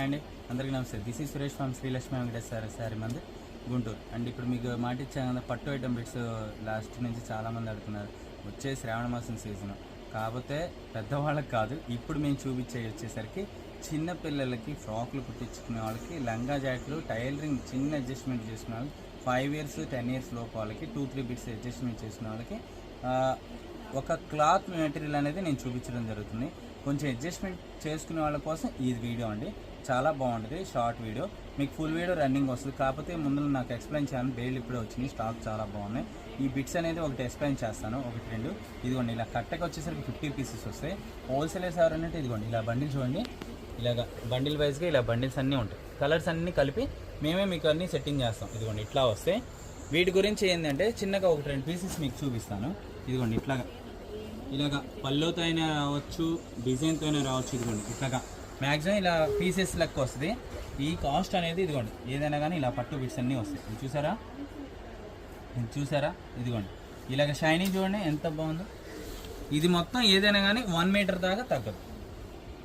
And. అందరికీ నమస్తే. This is Suresh from Sreelakshmi Venkateswara sari మంది గుంటూరు. అండ్ ఇప్పుడు మీకు మాట ఇచ్చాను కదా పట్టు ఐటమ్ బిట్స్ లాస్ట్ నుంచి చాలామంది అడుగుతున్నారు. వచ్చే శ్రావణ మాసం సీజన్ కాకపోతే పెద్దవాళ్ళకి కాదు ఇప్పుడు మేము చూపించే వచ్చేసరికి చిన్న పిల్లలకి ఫ్రాక్లు కుట్టించుకునే వాళ్ళకి లంగా జాకెట్లు టైలరింగ్ చిన్న అడ్జస్ట్మెంట్ చేసుకునే వాళ్ళకి ఫైవ్ ఇయర్స్ టెన్ ఇయర్స్ లోపు వాళ్ళకి టూ త్రీ బిట్స్ అడ్జస్ట్మెంట్ చేసిన వాళ్ళకి ఒక క్లాత్ మెటీరియల్ అనేది నేను చూపించడం జరుగుతుంది. కొంచెం అడ్జస్ట్మెంట్ చేసుకునే వాళ్ళ కోసం ఈ వీడియో అండి. చాలా బాగుంటుంది షార్ట్ వీడియో. మీకు ఫుల్ వీడియో రన్నింగ్ వస్తుంది. కాకపోతే ముందు నాకు ఎక్స్ప్లెయిన్ చేయాలని బేల్ ఇప్పుడే వచ్చింది. స్టాక్ చాలా బాగున్నాయి. ఈ బిట్స్ అనేది ఒకటి ఎక్స్ప్లెయిన్ చేస్తాను. ఒకటి రెండు. ఇదిగోండి ఇలా కట్టకి వచ్చేసరికి ఫిఫ్టీ పీసెస్ వస్తాయి. హోల్సేలర్స్ ఎవరంటే ఇదిగోండి ఇలా బండిల్ చూడండి. ఇలాగ బండిల్ వైజ్గా ఇలా బండిల్స్ అన్నీ ఉంటాయి. కలర్స్ అన్నీ కలిపి మేమే మీకు అన్నీ సెట్టింగ్ చేస్తాం. ఇదిగోండి ఇట్లా వస్తే వీటి గురించి ఏంటంటే చిన్నగా ఒక రెండు పీసెస్ మీకు చూపిస్తాను. ఇదిగోండి ఇట్లాగా. ఇలాగా పళ్ళుతో అయినా రావచ్చు డిజైన్తో అయినా రావచ్చు ఇదిగోండి ఇట్లాగా. మ్యాక్సిమం ఇలా పీసెస్ లెక్క వస్తుంది. ఈ కాస్ట్ అనేది ఇదిగోండి ఏదైనా కానీ ఇలా పట్టు బిట్స్ అన్నీ వస్తాయి. ఇది చూసారా? ఇది చూసారా? ఇదిగోండి. ఇలాగ షైనింగ్ చూడండి ఎంత బాగుందో. ఇది మొత్తం ఏదైనా కానీ వన్ మీటర్ దాకా తగ్గదు.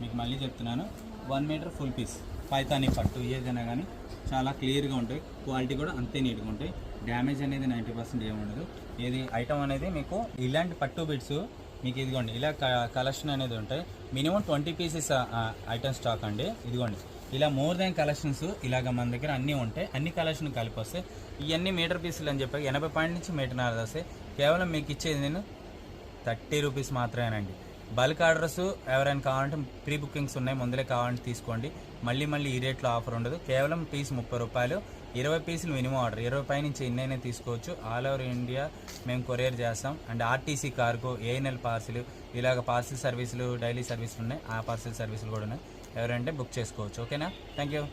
మీకు మళ్ళీ చెప్తున్నాను one metre full piece Paithani పట్టు ఏదైనా కానీ చాలా క్లియర్గా ఉంటాయి. క్వాలిటీ కూడా అంతే నీట్గా ఉంటాయి. డ్యామేజ్ అనేది నైంటీ పర్సెంట్ ఏమి ఉండదు. ఇది ఐటమ్ అనేది మీకు ఇలాంటి పట్టు బిట్స్ మీకు ఇదిగోండి ఇలా కలెక్షన్ అనేది ఉంటాయి. Minimum twenty pieces item stock అండి. ఇదిగోండి ఇలా మోర్ దాన్ కలెక్షన్స్ ఇలాగ మన దగ్గర అన్నీ ఉంటాయి. అన్ని కలెక్షన్ కలిపి వస్తాయి ఇవన్నీ మీటర్ పీసులు అని చెప్పి ఎనభై పాయింట్ నుంచి మీటర్ నాలుగు వస్తాయి కేవలం మీకు ఇచ్చేది నేను థర్టీ రూపీస్ మాత్రమేనండి. బల్క్ ఆర్డర్స్ ఎవరైనా కావాలంటే ప్రీ బుకింగ్స్ ఉన్నాయి ముందరే కావాలంటే తీసుకోండి. మళ్ళీ మళ్ళీ ఈ రేట్లో ఆఫర్ ఉండదు. కేవలం పీస్ ముప్పై రూపాయలు. ఇరవై పీసులు మినిమం ఆర్డర్. ఇరవై పై నుంచి ఎన్నైనా తీసుకోవచ్చు. ఆల్ ఓవర్ ఇండియా మేము కొరియర్ చేస్తాం. And RTC cargo ANL parcel ఇలాగ పార్సిల్ సర్వీసులు డైలీ సర్వీసులు ఉన్నాయి. ఆ పార్సిల్ సర్వీసులు కూడా ఉన్నాయి. ఎవరంటే బుక్ చేసుకోవచ్చు. ఓకేనా? Thank you.